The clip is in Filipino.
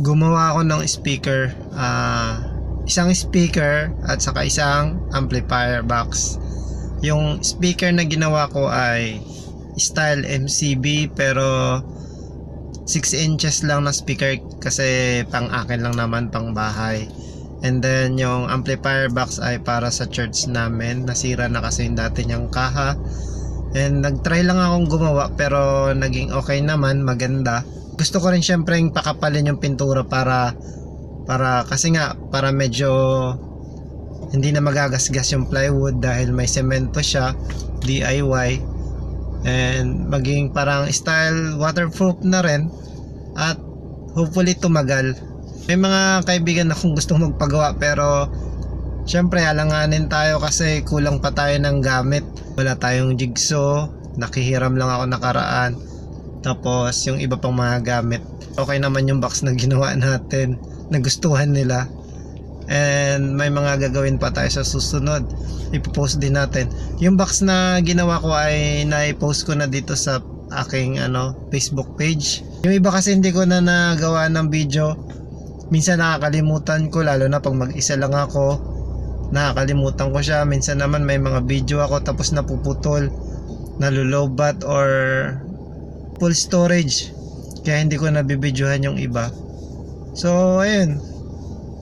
gumawa ako ng speaker ah, isang speaker at saka isang amplifier box. Yung speaker na ginawa ko ay style MCB pero 6 inches lang na speaker kasi pang akin lang naman pang bahay. And then yung amplifier box ay para sa church namin. Nasira na kasi yung dati niyang kaha. And nagtry lang akong gumawa pero naging okay naman maganda gusto ko rin syempre yung pakapalin yung pintura para para kasi nga para medyo hindi na magagasgas yung plywood dahil may semento siya DIY and maging parang style waterproof na rin at hopefully tumagal. May mga kaibigan akong gustong magpagawa pero syempre alanganin tayo kasi kulang pa tayo ng gamit. Wala tayong jigsaw nakihiram lang ako nakaraan tapos yung iba pang mga gamit okay naman yung box na ginawa natin. Nagustuhan nila. And may mga gagawin pa tayo sa susunod. Ipopost din natin. Yung box na ginawa ko ay nai-post ko na dito sa aking ano Facebook page. Yung iba kasi hindi ko na nagawa ng video. Minsan nakakalimutan ko lalo na pag mag-isa lang ako. Nakakalimutan ko siya. Minsan naman may mga video ako tapos napuputol nalulobat or full storage. Kaya hindi ko nabibidyohan yung iba. So ayun